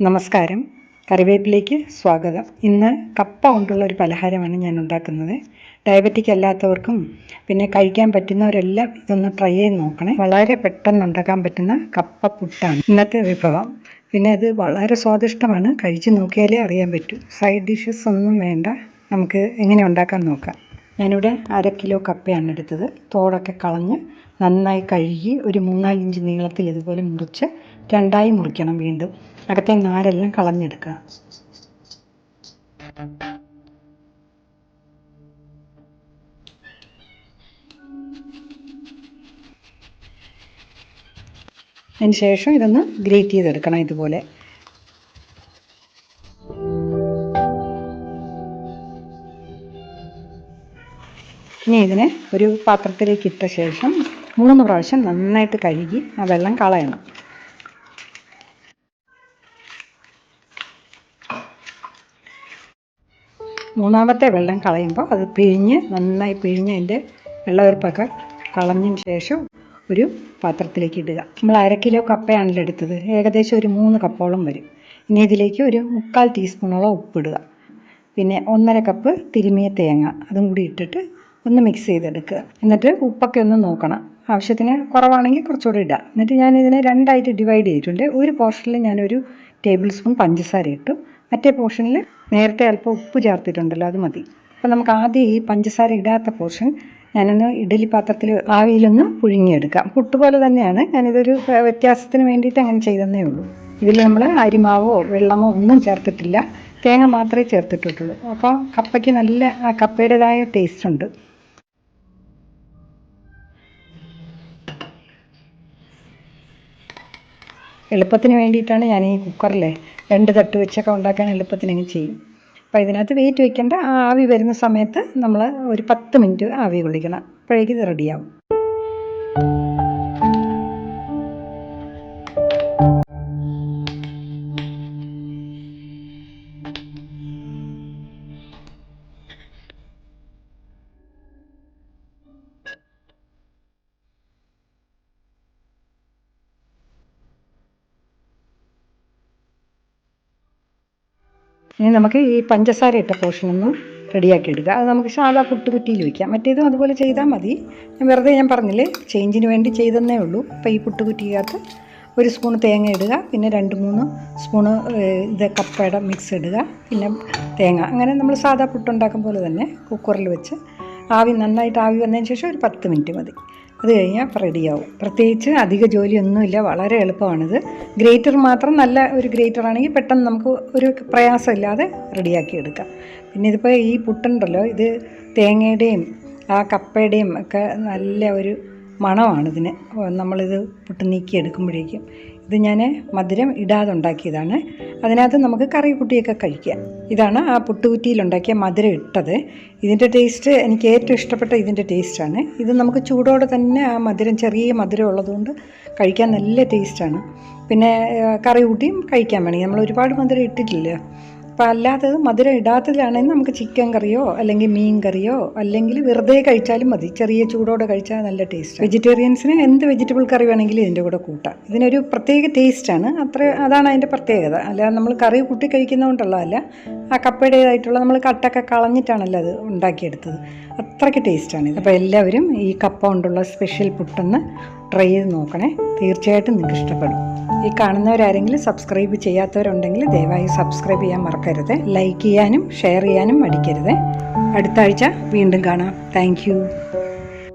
നമസ്കാരം. കറിവേപ്പിലേക്ക് സ്വാഗതം. ഇന്ന് കപ്പ കൊണ്ടുള്ള ഒരു പലഹാരമാണ് ഞാൻ ഉണ്ടാക്കുന്നത്. ഡയബറ്റിക് അല്ലാത്തവർക്കും പിന്നെ കഴിക്കാൻ പറ്റുന്നവരെല്ലാം ഇതൊന്ന് ട്രൈ ചെയ്ത് നോക്കണേ. വളരെ പെട്ടെന്ന് ഉണ്ടാക്കാൻ പറ്റുന്ന കപ്പ പുട്ടാണ് ഇന്നത്തെ വിഭവം. പിന്നെ അത് വളരെ സ്വാദിഷ്ടമാണ്. കഴിച്ച് നോക്കിയാലേ അറിയാൻ പറ്റൂ. സൈഡ് ഡിഷസ് ഒന്നും വേണ്ട. നമുക്ക് എങ്ങനെ ഉണ്ടാക്കാൻ നോക്കാം. ഞാനിവിടെ അര കിലോ കപ്പയാണ് എടുത്തത്. തോടൊക്കെ കളഞ്ഞ് നന്നായി കഴുകി ഒരു മൂന്നാലിഞ്ച് നീളത്തിൽ ഇതുപോലെ മുറിച്ച് രണ്ടായി മുറിക്കണം വീണ്ടും. അകത്തെ നാരെല്ലാം കളഞ്ഞെടുക്കുക. അതിന് ശേഷം ഇതൊന്ന് ഗ്രേറ്റ് ചെയ്തെടുക്കണം ഇതുപോലെ. ഇനി ഇതിനെ ഒരു പാത്രത്തിലേക്ക് ഇട്ട ശേഷം മൂന്ന് പ്രാവശ്യം നന്നായിട്ട് കഴുകി ആ വെള്ളം കളയണം. മൂന്നാമത്തെ വെള്ളം കളയുമ്പോൾ അത് പിഴിഞ്ഞ് നന്നായി പിഴിഞ്ഞ് അതിന്റെ വെള്ളമെടുപ്പൊക്കെ കളഞ്ഞതിന് ശേഷം ഒരു പാത്രത്തിലേക്ക് ഇടുക. നമ്മൾ അര കിലോ കപ്പയാണല്ലോ എടുത്തത്. ഏകദേശം ഒരു മൂന്ന് കപ്പോളം വരും. ഇനി ഇതിലേക്ക് ഒരു മുക്കാൽ ടീസ്പൂണോളം ഉപ്പിടുക പിന്നെ ഒന്നര കപ്പ് തിരുമിയ തേങ്ങ അതും കൂടി ഇട്ടിട്ട് ഒന്ന് മിക്സ് ചെയ്തെടുക്കുക. എന്നിട്ട് ഉപ്പൊക്കെ ഒന്ന് നോക്കണം. ആവശ്യത്തിന് കുറവാണെങ്കിൽ കുറച്ചുകൂടി ഇടുക. എന്നിട്ട് ഞാൻ ഇതിനെ രണ്ടായിട്ട് ഡിവൈഡ് ചെയ്തിട്ടുണ്ട്. ഒരു പോർഷനിൽ ഞാനൊരു ടേബിൾ സ്പൂൺ പഞ്ചസാര ഇട്ടു. മറ്റേ പോർഷനിൽ നേരത്തെ അല്പം ഉപ്പ് ചേർത്തിട്ടുണ്ടല്ലോ അത് മതി. അപ്പോൾ നമുക്ക് ആദ്യം ഈ പഞ്ചസാര ഇടാത്ത പോർഷൻ ഞാനൊന്ന് ഇഡലി പാത്രത്തിൽ ആവിയിലൊന്ന് പുഴുങ്ങിയെടുക്കാം. പുട്ട് പോലെ തന്നെയാണ്. ഞാനിതൊരു വ്യത്യാസത്തിന് വേണ്ടിയിട്ട് അങ്ങനെ ചെയ്തെന്നേ ഉള്ളൂ. ഇതിൽ നമ്മൾ അരിമാവോ വെള്ളമോ ഒന്നും ചേർത്തിട്ടില്ല. തേങ്ങ മാത്രമേ ചേർത്തിട്ടുള്ളൂ. അപ്പോൾ കപ്പയ്ക്ക് നല്ല കപ്പയുടേതായ ടേസ്റ്റ് ഉണ്ട്. എളുപ്പത്തിന് വേണ്ടിയിട്ടാണ് ഞാൻ ഈ കുക്കറിലെ രണ്ട് തട്ട് വെച്ചൊക്കെ ഉണ്ടാക്കാൻ എളുപ്പത്തിന് എളുപ്പത്തിനങ്ങ് ചെയ്യും. അപ്പോൾ ഇതിനകത്ത് വെയിറ്റ് വെക്കേണ്ട ആവി വരുന്ന സമയത്ത് നമ്മൾ ഒരു പത്ത് മിനിറ്റ് ആവി കൊള്ളിക്കണം. അപ്പോഴേക്കും ഇത് റെഡിയാവും ഇനി നമുക്ക് ഈ പഞ്ചസാര ഇട്ട പോർഷൻ ഒന്ന് റെഡിയാക്കി എടുക്കുക. അത് നമുക്ക് സാധാ പുട്ടുകുറ്റിയിൽ വയ്ക്കാം മറ്റേതും അതുപോലെ ചെയ്താൽ മതി. ഞാൻ വെറുതെ ഞാൻ പറഞ്ഞില്ലേ ചേഞ്ചിന് വേണ്ടി ചെയ്തെന്നേ ഉള്ളൂ. അപ്പോൾ ഈ പുട്ടുകുറ്റിക്കകത്ത് ഒരു സ്പൂൺ തേങ്ങ ഇടുക പിന്നെ രണ്ട് മൂന്ന് സ്പൂണ് ഇത് കപ്പയുടെ മിക്സ് ഇടുക പിന്നെ തേങ്ങ. അങ്ങനെ നമ്മൾ സാധാ പുട്ടുണ്ടാക്കും പോലെ തന്നെ കുക്കറിൽ വെച്ച് ആവി നന്നായിട്ട് ആവി വന്നതിന് ശേഷം ഒരു പത്ത് മിനിറ്റ് മതി. അത് കഴിഞ്ഞാൽ റെഡിയാവും. പ്രത്യേകിച്ച് അധിക ജോലിയൊന്നുമില്ല വളരെ എളുപ്പമാണിത്. ഗ്രേറ്റർ മാത്രം നല്ല ഒരു ഗ്രേറ്റർ ആണെങ്കിൽ പെട്ടെന്ന് നമുക്ക് ഒരു പ്രയാസമില്ലാതെ റെഡിയാക്കി എടുക്കാം. പിന്നെ ഇതിപ്പോൾ ഈ പുട്ടുണ്ടല്ലോ ഇത് തേങ്ങയുടെയും ആ കപ്പയുടെയും ഒക്കെ നല്ല ഒരു മണമാണ് ഇതിന് നമ്മളിത് പുട്ട് നീക്കി എടുക്കുമ്പോഴേക്കും ഇത് ഞാൻ മധുരം ഇടാതെ ഉണ്ടാക്കിയതാണ്. അതിനകത്ത് നമുക്ക് കറി കുട്ടിയൊക്കെ കഴിക്കാം. ഇതാണ് ആ പുട്ടുകുറ്റിയിലുണ്ടാക്കിയ മധുരം ഇട്ടത്. ഇതിന്റെ ടേസ്റ്റ് എനിക്ക് ഏറ്റവും ഇഷ്ടപ്പെട്ട ഇതിന്റെ ടേസ്റ്റാണ് ഇത് നമുക്ക് ചൂടോടെ തന്നെ ആ മധുരം ചെറിയ മധുരം ഉള്ളതുകൊണ്ട് കഴിക്കാൻ നല്ല ടേസ്റ്റാണ് പിന്നെ കറി കൂട്ടിയും കഴിക്കാൻ വേണമെങ്കിൽ. നമ്മൾ ഒരുപാട് മധുരം ഇട്ടിട്ടില്ല. അപ്പോൾ അല്ലാതെ മധുരം ഇടാത്തതിലാണെങ്കിൽ നമുക്ക് ചിക്കൻ കറിയോ അല്ലെങ്കിൽ മീൻ കറിയോ അല്ലെങ്കിൽ വെറുതെ കഴിച്ചാലും മതി. ചെറിയ ചൂടോടെ കഴിച്ചാൽ നല്ല ടേസ്റ്റ് വെജിറ്റേറിയൻസിന് എന്ത് വെജിറ്റബിൾ കറി വേണമെങ്കിലും ഇതിന്റെ കൂടെ കൂട്ടാം. ഇതിനൊരു പ്രത്യേക ടേസ്റ്റാണ് അത്ര അതാണ് അതിന്റെ പ്രത്യേകത. അല്ലാതെ നമ്മൾ കറി കൂട്ടി കഴിക്കുന്നതുകൊണ്ടുള്ളതല്ല. ആ കപ്പയുടേതായിട്ടുള്ള നമ്മൾ കട്ടൊക്കെ കളഞ്ഞിട്ടാണല്ലോ അത് ഉണ്ടാക്കിയെടുത്തത്. അത്രയ്ക്ക് ടേസ്റ്റാണ് ഇത്. അപ്പോൾ എല്ലാവരും ഈ കപ്പ കൊണ്ടുള്ള സ്പെഷ്യൽ പുട്ടൊന്ന് ട്രൈ ചെയ്ത് നോക്കണേ. തീർച്ചയായിട്ടും നിങ്ങൾക്ക് ഇഷ്ടപ്പെടും. ഈ കാണുന്നവരാരെങ്കിലും സബ്സ്ക്രൈബ് ചെയ്യാത്തവരുണ്ടെങ്കിൽ ദയവായി സബ്സ്ക്രൈബ് ചെയ്യാൻ മറക്കരുത്. ലൈക്ക് ചെയ്യാനും ഷെയർ ചെയ്യാനും മടിക്കരുത്. അടുത്ത ആഴ്ച വീണ്ടും കാണാം. താങ്ക്